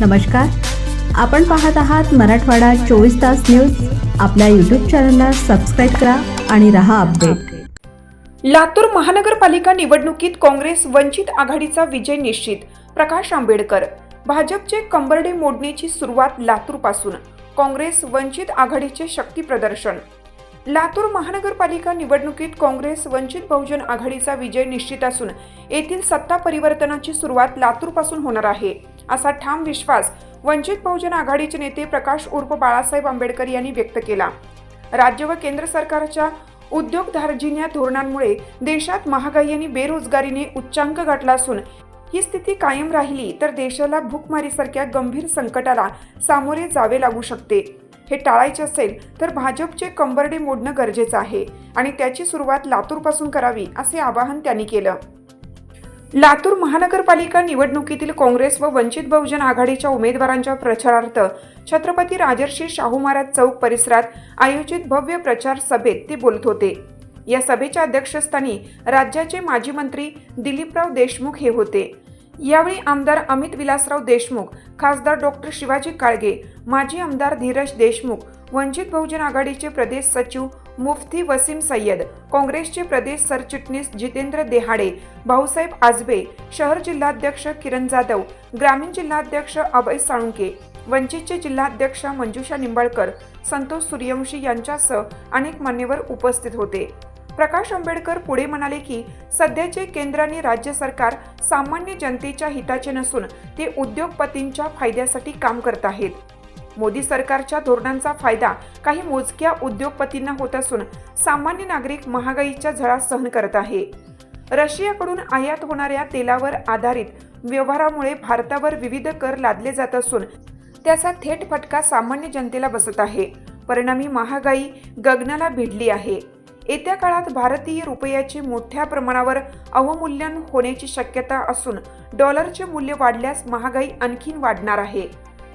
नमस्कार. आपण पाहत आहात मराठवाडा चोवीस तास न्यूज. आपल्या यूट्यूब चॅनलला सबस्क्राईब करा आणि रहा अपडेट लातूर महानगरपालिका निवडणुकीत काँग्रेस वंचित आघाडीचा विजय निश्चित प्रकाश आंबेडकर. भाजपचे कंबरडे मोडण्याची सुरुवात लातूरपासून काँग्रेस वंचित आघाडीचे शक्ती प्रदर्शन. लातूर महानगरपालिका निवडणुकीत काँग्रेस वंचित बहुजन आघाडीचा विजय निश्चित असून येथील सत्ता परिवर्तनाची सुरुवात लातूरपासून होणार आहे. असा ठाम विश्वास वंचित बहुजन आघाडीचे नेते प्रकाश उर्फ बाळासाहेब आंबेडकर यांनी व्यक्त केला. राज्य व केंद्र सरकारच्या उद्योगधार्जिन्या धोरणांमुळे देशात महागाई आणि बेरोजगारीने उच्चांक गाठला असून ही स्थिती कायम राहिली तर देशाला भूकमारीसारख्या गंभीर संकटाला सामोरे जावे लागू शकते. हे टाळायचे असेल तर भाजपचे कंबरडे मोडणं गरजेचं आहे आणि त्याची सुरुवात लातूरपासून करावी असे आवाहन त्यांनी केलं. लातूर महानगरपालिका निवडणुकीतील काँग्रेस व वंचित बहुजन आघाडीच्या उमेदवारांच्या प्रचारार्थ छत्रपती राजर्षी शाहू महाराज चौक परिसरात आयोजित भव्य प्रचार सभेत ते बोलत होते. या सभेच्या अध्यक्षस्थानी राज्याचे माजी मंत्री दिलीपराव देशमुख हे होते. यावेळी आमदार अमित विलासराव देशमुख खासदार डॉक्टर शिवाजी काळगे माजी आमदार धीरज देशमुख वंचित बहुजन आघाडीचे प्रदेश सचिव मुफ्ती वसीम सय्यद काँग्रेसचे प्रदेश सरचिटणीस जितेंद्र देहाडे भाऊसाहेब आजबे शहर जिल्हाध्यक्ष किरण जाधव ग्रामीण जिल्हाध्यक्ष अभय साळुंके वंचितचे जिल्हाध्यक्ष मंजुषा निंबाळकर संतोष सूर्यवंशी यांच्यासह अनेक मान्यवर उपस्थित होते. प्रकाश आंबेडकर पुढे म्हणाले की सध्याचे केंद्र आणि राज्य सरकार सामान्य जनतेच्या हिताचे नसून ते उद्योगपतींच्या फायद्यासाठी काम करत आहेत. मोदी सरकारच्या धोरणांचा फायदा काही मोजक्या उद्योगपतींना होत असून सामान्य नागरिक महागाईच्या झळा सहन करत आहे. रशियाकडून आयात होणाऱ्या तेलावर आधारित व्यवहारामुळे भारतावर विविध कर लादले जात असून त्याचा थेट फटका सामान्य जनतेला बसत आहे. परिणामी महागाई गगनाला भिडली आहे. येत्या काळात भारतीय रुपयाचे मोठ्या प्रमाणावर अवमूल्यन होण्याची शक्यता असून डॉलरचे मूल्य वाढल्यास महागाई आणखीन वाढणार आहे.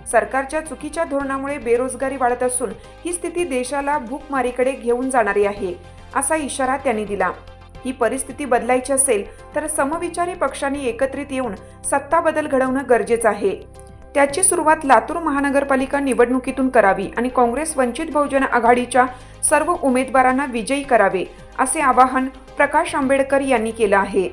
सरकारच्या चुकीच्या धोरणामुळे बेरोजगारी वाढत असून ही स्थिती देशाला भूकमारीकडे घेऊन जाणारी आहे असा इशारा त्यांनी दिला. ही परिस्थिती बदलायची असेल तर समविचारी पक्षांनी एकत्रित येऊन सत्ता बदल घडवणं गरजेचं आहे. त्याची सुरुवात लातूर महानगरपालिका निवडणुकीतून करावी आणि काँग्रेस वंचित बहुजन आघाडीच्या सर्व उमेदवारांना विजयी करावे असे आवाहन प्रकाश आंबेडकर यांनी केलं आहे.